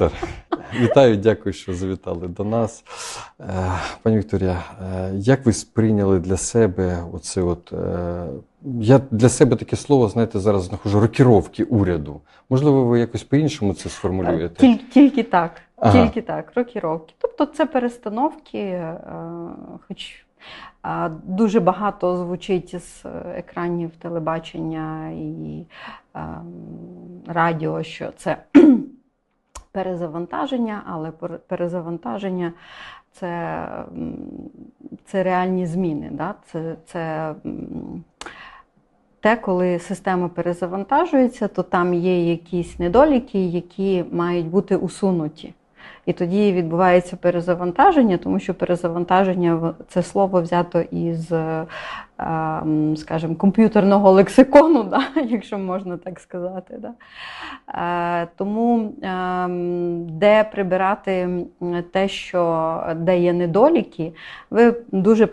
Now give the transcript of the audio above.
Віктор. Вітаю, дякую, що завітали до нас. Е, Пані Вікторія, е, як ви сприйняли для себе оце от. е, Я для себе таке слово, знаєте, зараз знаходжу рокіровки уряду. Можливо, ви якось по-іншому це сформулюєте? Тільки, тільки так. Ага. Тільки так, роки-роки. Тобто це перестановки, хоч дуже багато звучить з екранів телебачення і е, радіо, що це перезавантаження, але пер- перезавантаження це, це реальні зміни. Да? Це, це те, коли система перезавантажується, то там є якісь недоліки, які мають бути усунуті. І тоді відбувається перезавантаження, тому що перезавантаження це слово взято із, е, ем, скажімо, комп'ютерного лексикону, да, якщо можна так сказати. Да. Е, Тому ем, де прибирати те, що де є недоліки, ви дуже правильно